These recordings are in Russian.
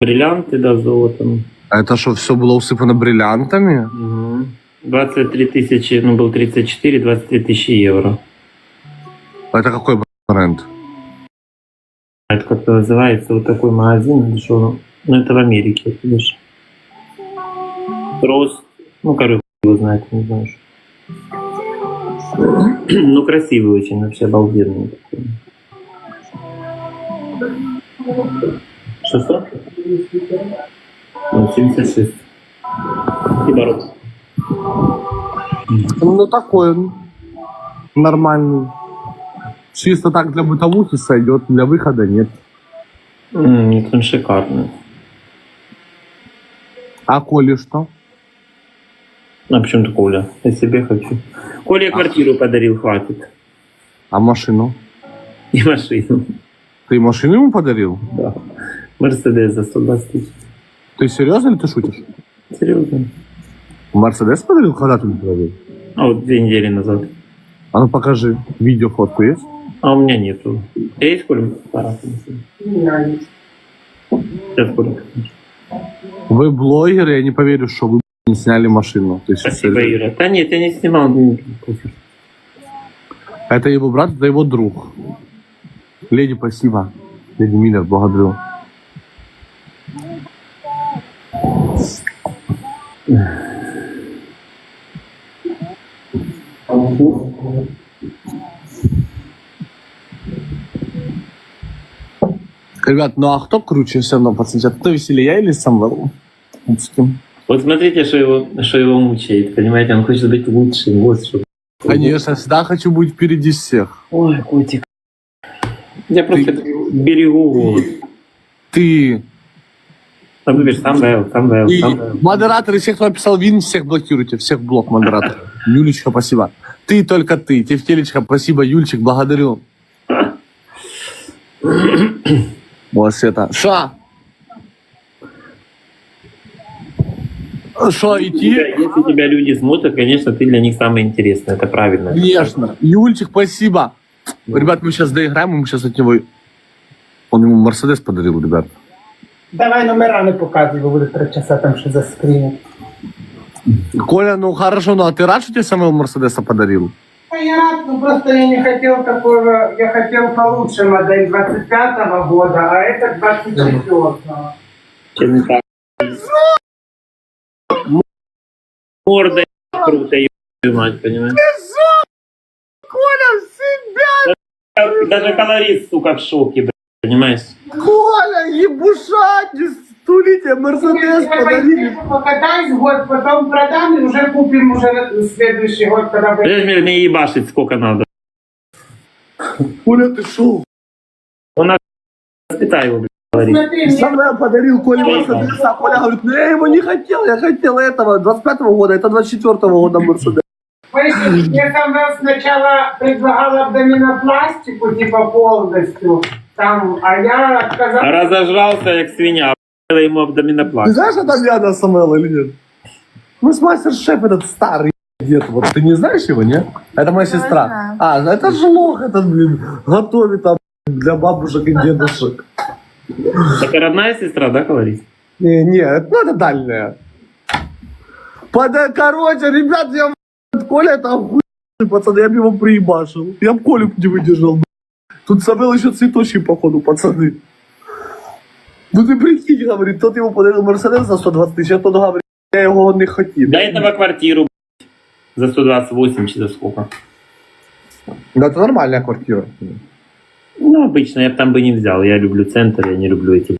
Бриллианты, да, золотом. А это что, все было усыпано бриллиантами? Угу. 23 тысячи, ну, был 34, 23 тысячи евро. Это какой бренд? Это как-то называется вот такой магазин, что? Ну, это в Америке, видишь. Трос, ну, короче, его знает, не что. Ну, красивый очень, вообще обалденный. такой. Что, что? Ну, 76. И барот. Ну, такой он. Нормальный. Чисто так для бытовухи сойдет, для выхода нет. М, Нет, он шикарный. А Коли что? А почему ты Коля? Я себе хочу. Коля я квартиру подарил, хватит. А машину? И машину. Ты машину ему подарил? Да. Мерседес за 120 тысяч. Ты серьезно или ты шутишь? Серьезно. Мерседес подарил? Когда ты ему подарил? А вот две недели назад. А ну покажи. Видео, фотку есть? А у меня нету. А есть Коля? Аппарат? Сейчас Коля. Вы блогеры, я не поверю, что вы не сняли машину. То есть, Спасибо, серьезно. Ира. Да нет, я не снимал. Это его брат, это его друг. Леди, спасибо. Леди Миллер, благодарю. Ребят, ну а кто круче все равно, пацаны? Кто веселее, я или Самвел? Вот смотрите, что его, что его мучает. Понимаете, он хочет быть лучшим. Вот что. Конечно, всегда хочу быть впереди всех. Ой, котик. Я просто берегу голос. Ты Там выберешь сам Вел, сам И сам Вел. модераторы, всех, кто написал Вин, всех блокируйте, всех блок модераторов. Юлечка, спасибо. Ты только ты. Тефтелечка, спасибо. Юльчик, благодарю. Вот это. Ша! Что, идти? Если тебя люди смотрят, конечно, ты для них самый интересный. Это правильно. Конечно. Юльчик, спасибо. Ребят, мы сейчас доиграем, мы сейчас от него... Он ему Мерседес подарил, ребят. Давай номера не показуй, бо буде три часа там ще заскрінять. Коля, ну хорошо, ну а ты рад, что тебе Самвел Мерседеса подарил? А я рад, ну просто я не хотел такого, я хотел получше модель 25 года, а это 24-го. Чем не так. Морда круто, ебаную мать, понимаешь? Коля, себя! Даже колорист, сука, в шоке, блядь, понимаешь? Коля, ебушать, не стулите, Мерседес подарили. покатаюсь год, потом продам и уже купим уже на следующий год, когда будет. Подожди, мне, мне ебашить сколько надо. Коля, ты шо? Воспитай его, блядь. Смотри, мне Сам я подарил Коле Мерседес, а Коля говорит, ну я его не хотел, я хотел этого, 25-го года, это 24-го года Мерседес. Я там вам сначала предлагала абдоминопластику, типа полностью, там, а я отказалась. Разожрался, як свинья, ему Ты абдоминопласт. знаешь, что там Яна Самвела или нет? Ну, с мастер-шеф этот старый дед, вот ты не знаешь его, нет? Это моя сестра. А, это же лох этот, блин, готовит там для бабушек и дедушек. Это родная сестра, да, колорист? Не, не, это, ну, это дальняя. Пода, короче, ребят, я блядь, Коля это охуенный пацан, я бы его приебашил. Я бы Колю не выдержал. блядь. Тут Самвел еще цветочки, походу, пацаны. Ну ты прикинь, говорит, тот ему подарил Мерседес за 120 тысяч, а тот говорит, я его не хотел. До этого квартиру, блядь, за 128 чи за сколько. Ну это нормальная квартира. Ну, обычно я бы там бы не взял. Я люблю центр, я не люблю эти.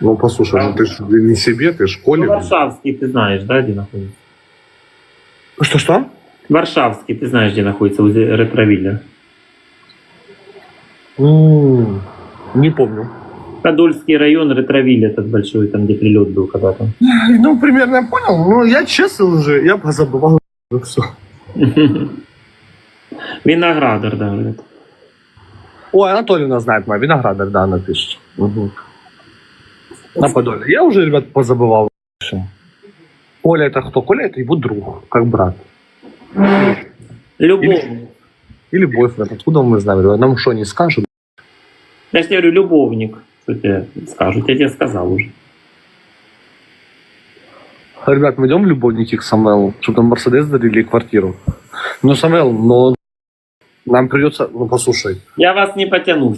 Ну, послушай, ну ты ж не себе, ты ж Ну, Коле. Варшавский, ты знаешь, да, где находится? Что-что? Варшавский, ты знаешь, где находится, возле ретровилля. Не помню. Подольский район, ретровиль этот большой, там, где прилет был когда-то. Ну, примерно я понял. Ну, я честно уже, я позабывал. Все. Виноградар, да, говорят. Ой, Анатольевна знает моя виноградарь, да, она пишет. Угу. На Подоле. Я уже, ребят, позабывал. Коля это кто? Коля это его друг, как брат. Любовник. Или бойфренд. Откуда мы знаем? ребят? Нам что, не скажут? Я же тебе говорю, любовник. Что тебе скажут? Я тебе сказал уже. Ребят, мы идем в любовники к Самвелу, чтобы там Мерседес дарили квартиру. Ну, Самвел, но нам придется... Ну, послушай. Я вас не потяну.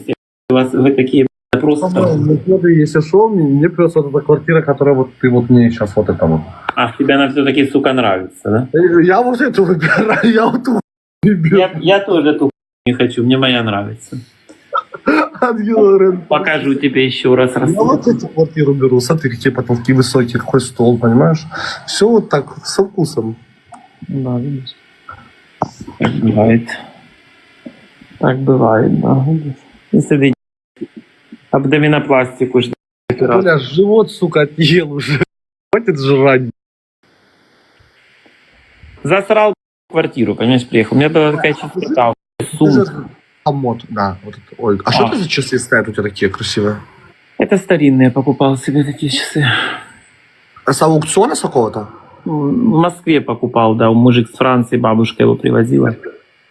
У вас вы такие просто... Самвел, ну, если что, мне, мне придется вот эта квартира, которая вот ты вот мне сейчас вот это вот. А тебе она все-таки, сука, нравится, да? Я вот эту выбираю, я вот эту беру. Я, я тоже ту не хочу, мне моя нравится. Покажу тебе еще раз. Я вот эту квартиру беру, смотри, какие потолки высокие, какой стол, понимаешь? Все вот так, со вкусом. Да, видишь. Так бывает. Так бывает, да. видишь. Если ты абдоминопластику ждешь. Бля, живот, сука, отъел уже. Хватит жрать. Засрал квартиру, понимаешь, приехал. У меня была такая чистота. Сумка. Амот, да. Вот это. Ой, а что А. это за часы стоят у тебя такие красивые? Это старинные, я покупал себе такие часы. А с аукциона с какого-то? В Москве покупал, да, мужик с Франции, бабушка его привозила.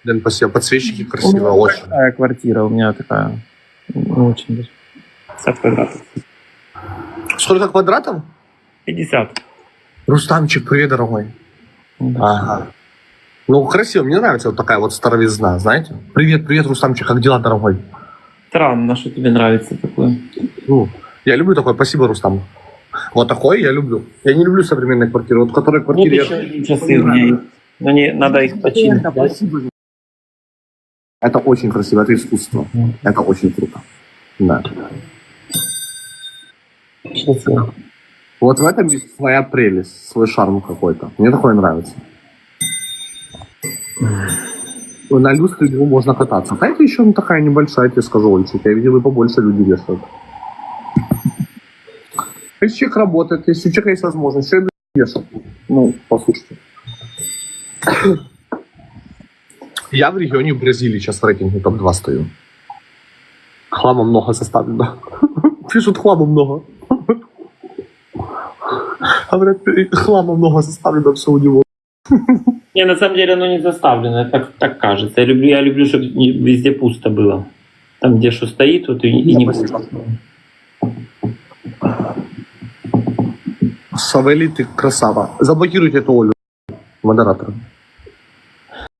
Блин, спасибо. Подсвечники У меня красивые, очень. такая квартира, у меня такая, ну, очень даже. 50 квадратов. Сколько квадратов? 50. Рустамчик, привет, дорогой. Да. Ага. Ну, красиво, мне нравится вот такая вот старовизна, знаете? Привет, привет, Рустамчик, как дела, дорогой? Странно, что тебе нравится такое. Ну, я люблю такое, спасибо, Рустам. Вот такое я люблю. Я не люблю современные квартиры. Вот которые Вот квартиры... еще часы меня есть. Но не, надо их починить. Это спасибо. Это очень красиво, это искусство. Это очень круто. Да. Часы. Вот в этом есть своя прелесть, свой шарм какой-то. Мне такое нравится. На люстре его можно кататься. А это еще ну, такая небольшая, я тебе скажу, Ольчик. Я видел и побольше люди вешают. Если человек работает, если у человека есть возможность, я вешать? Ну, послушайте. Я в регионе Бразилии сейчас в рейтинге топ-2 стою. Хлама много составлено. Пишут, хлама много. Говорят, хлама много составлено все у него. Не, на самом деле оно не заставлено, так, так кажется. Я люблю, я люблю, чтобы везде пусто было. Там, где что стоит, вот и, и не пусто. Савели, ты красава. Заблокируйте эту Олю, модератора.